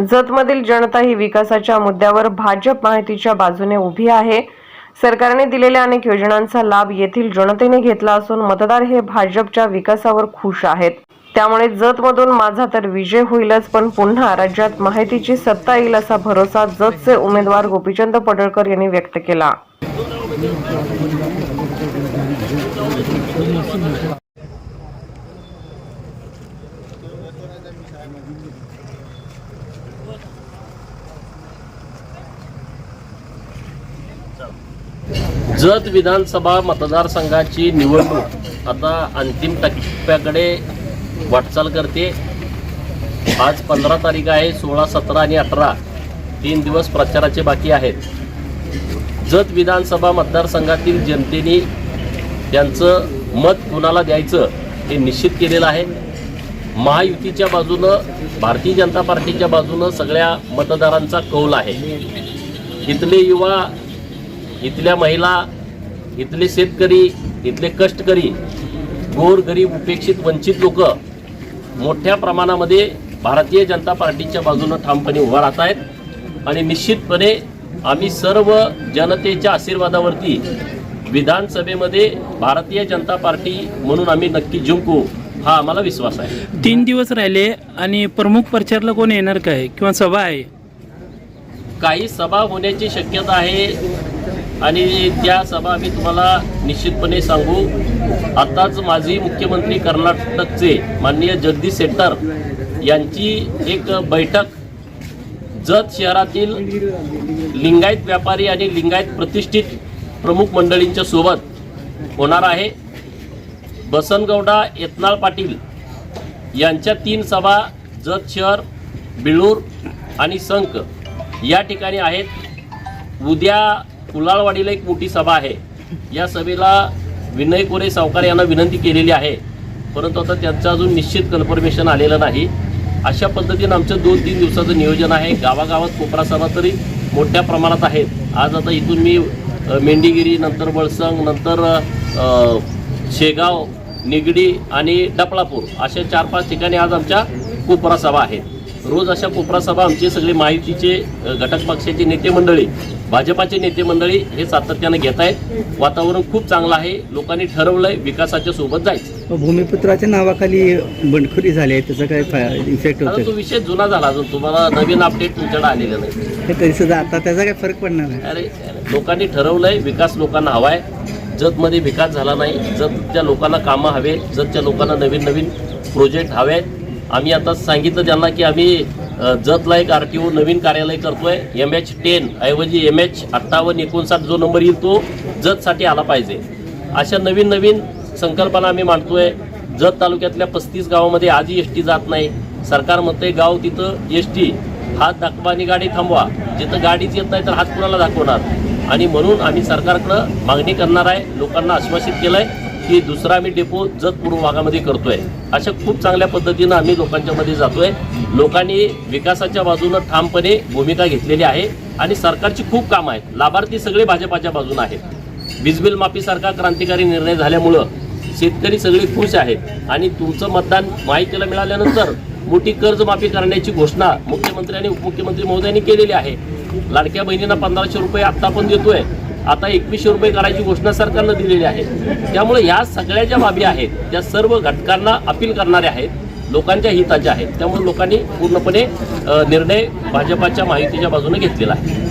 जतमधील जनता ही विकासाच्या मुद्द्यावर भाजप माहितीच्या बाजूने उभी आहे. सरकारने दिलेल्या अनेक योजनांचा लाभ येथील जनतेने घेतला असून मतदार हे भाजपच्या विकासावर खुश आहेत. त्यामुळे जतमधून माझा तर विजय होईलच पण पुन्हा राज्यात माहितीची सत्ता येईल असा भरोसा जतचे उमेदवार गोपीचंद पडळकर यांनी व्यक्त केला. जत विधानसभा मतदारसंघाची निवडणूक. आता अंतिम टप्प्याकडे वाटचाल करते. आज पंधरा तारीख आहे सोळा सतरा आणि अठरा. तीन दिवस प्रचाराचे बाकी आहेत. जत विधानसभा मतदारसंघातील जनतेने त्यांचं मत कुणाला द्यायचं हे निश्चित केलेलं आहे. महायुतीच्या बाजूनं भारतीय जनता पार्टीच्या बाजूनं सगळ्या मतदारांचा कौल आहे. इथले युवा इथल्या महिला इथले शेतकरी इथले कष्टकरी गोर गरीब उपेक्षित वंचित लोक मोठ्या प्रमाणामध्ये भारतीय जनता पार्टीच्या बाजूनं ठामपणे उभा राहत आहेत. आणि निश्चितपणे आम्ही सर्व जनतेच्या आशीर्वादावरती विधानसभेमध्ये भारतीय जनता पार्टी म्हणून आम्ही नक्की जिंकू. हा आम्हाला विश्वास आहे. तीन दिवस राहिले आणि प्रमुख प्रचारला कोण येणार काय? किंवा सभा आहे? काही सभा होण्याची शक्यता आहे आणि त्या सभा आम्ही तुम्हाला निश्चितपणे सांगू. आताच माजी मुख्यमंत्री कर्नाटकचे माननीय जगदीश शेट्टर यांची एक बैठक जत शहरातील लिंगायत व्यापारी आणि लिंगायत प्रतिष्ठित प्रमुख मंडळींच्या सोबत होणार आहे. बसनगौडा यत्नाळ पाटील यांच्या तीन सभा जत शहर बिळूर आणि संक या ठिकाणी आहेत. उद्या कुलाळवाडीला एक मोठी सभा आहे. या सभेला विनय कोरे सावकार यांना विनंती केलेली आहे. परंतु आता त्यांचं अजून निश्चित कन्फर्मेशन आलेलं नाही. अशा पद्धतीनं आमचं दोन तीन दिवसाचं नियोजन आहे. गावागावात कोपरा सभा तरी मोठ्या प्रमाणात आहेत. आज आता इथून मी मेंढीगिरी नंतर वळसंग नंतर शेगाव निगडी आणि डपळापूर अशा चार पाच ठिकाणी आज आमच्या कोपरा सभा आहेत. रोज अशा कोपरा सभा आमचे सगळे माहितीचे घटक पक्षाचे नेते मंडळी भाजपाचे नेते मंडळी हे सातत्यानं घेत आहेत. वातावरण खूप चांगलं आहे. लोकांनी ठरवलंय विकासाच्या सोबत जायचं. भूमिपुत्राच्या नावाखाली बंडखोरी झाली आहे. त्याचा काय इफेक्ट आता तो होतो विषय जुना झाला अजून. तुम्हाला नवीन अपडेट तुमच्याकडे आलेलं नाही. हे तरी सुद्धा आता त्याचा काय फरक पडणार आहे अरे लोकांनी ठरवलंय विकास लोकांना हवा आहे जतमध्ये विकास झाला नाही. जतच्या लोकांना कामं हवे जतच्या लोकांना नवीन नवीन प्रोजेक्ट हवे. आहेत आम्ही आता सांगितलं त्यांना की आम्ही जतला एक आर टी ओ नवीन कार्यालय करतोय. एम एच टेन ऐवजी एम एच अठ्ठावन्न एकोणसाठ जो नंबर येईल तो जतसाठी आला पाहिजे. अशा नवीन नवीन संकल्पना आम्ही मांडतोय. जत तालुक्यातल्या पस्तीस गावामध्ये आजही एस टी जात नाही. सरकार म्हणतंय गाव तिथं एस टी हात दाखवा आणि गाडी थांबवा. जिथं गाडीच येत नाही तर हात कुणाला दाखवणार? आणि म्हणून आम्ही सरकारकडं मागणी करणार आहे लोकांना आश्वासित केलं आहे की दुसरा आम्ही डेपो जत पूर्व भागामध्ये करतोय. अशा खूप चांगल्या पद्धतीनं आम्ही लोकांच्या मध्ये जातोय. लोकांनी विकासाच्या बाजूनं ठामपणे भूमिका घेतलेली आहे आणि सरकारची खूप कामं आहेत. लाभार्थी सगळे भाजपाच्या बाजूनं आहेत. वीज बिल माफीसारखा क्रांतिकारी निर्णय झाल्यामुळं शेतकरी सगळे खुश आहेत. आणि तुमचं मतदान माहितीला मिळाल्यानंतर मोठी कर्जमाफी करण्याची घोषणा मुख्यमंत्री आणि उपमुख्यमंत्री महोदयांनी केलेली आहे. लाडक्या बहिणींना पंधराशे रुपये आत्ता पण देतोय. आता एकवीसशे रुपये करायची घोषणा सरकारनं दिलेली आहे. त्यामुळे ह्या सगळ्या ज्या बाबी आहेत त्या सर्व घटकांना अपील करणाऱ्या आहेत. लोकांच्या हिताच्या आहेत. त्यामुळे लोकांनी पूर्णपणे निर्णय भाजपाच्या माहितीच्या बाजूने घेतलेला आहे.